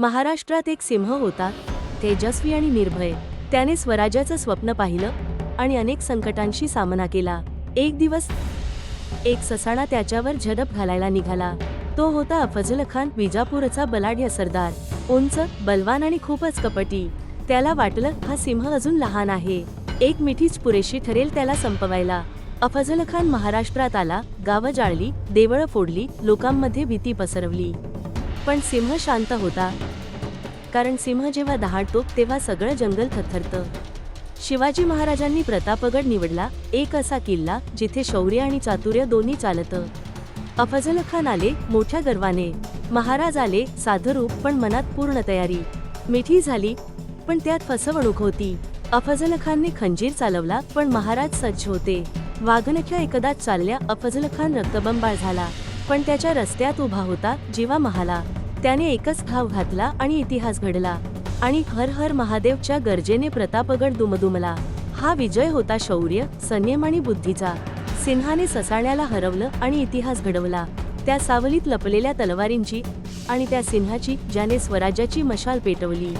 महाराष्ट्रात एक सिंह होता तेजस्वी आणि निर्भय. त्याने स्वराज्याचं स्वप्न पाहिलं आणि अनेक संकटांशी सामना केला. एक दिवस एक ससाणा त्याच्यावर झडप घालायला निघाला. तो होता अफजल खान विजापूरचा बलाढ्य सरदार. उंच बलवान आणि खूपच कपटी. त्याला वाटलं हा सिंह अजून लहान आहे. एक मिठीच पुरेशी ठरेल त्याला संपवायला. अफजल खान महाराष्ट्रात आला गावं जाळली देवळं फोडली लोकांमध्ये भीती पसरवली. पण सिंह शांत होता. कारण सिंह जेव्हा दहाडतो तेव्हा सगळं जंगल थरथरतं. शिवाजी महाराजांनी प्रतापगड निवडला एक असा किल्ला जिथे शौर्य आणि चातुर्य दोन्ही चालतं. अफजल खान आले मोठ्या गर्वाने. महाराज आले साधरूप पण मनात पूर्ण तयारी. मिठी झाली पण त्यात फसवणूक होती. अफजल खानने खंजीर चालवला पण महाराज सज्ज होते. वाघनख्या एकदाच चालल्या अफजल खान रक्तबंबाळ झाला पण त्याच्या रस्त्यात उभा होता जीवा महाला. त्याने एकच भाव घातला आणि इतिहास घडला. आणि हर हर महादेवच्या गरजेने प्रतापगड दुमदुमला. हा विजय होता शौर्य संयम आणि बुद्धीचा. सिन्हाने ससाण्याला हरवलं आणि इतिहास घडवला. त्या सावलीत लपलेल्या तलवारींची आणि त्या सिन्हाची ज्याने स्वराज्याची मशाल पेटवली.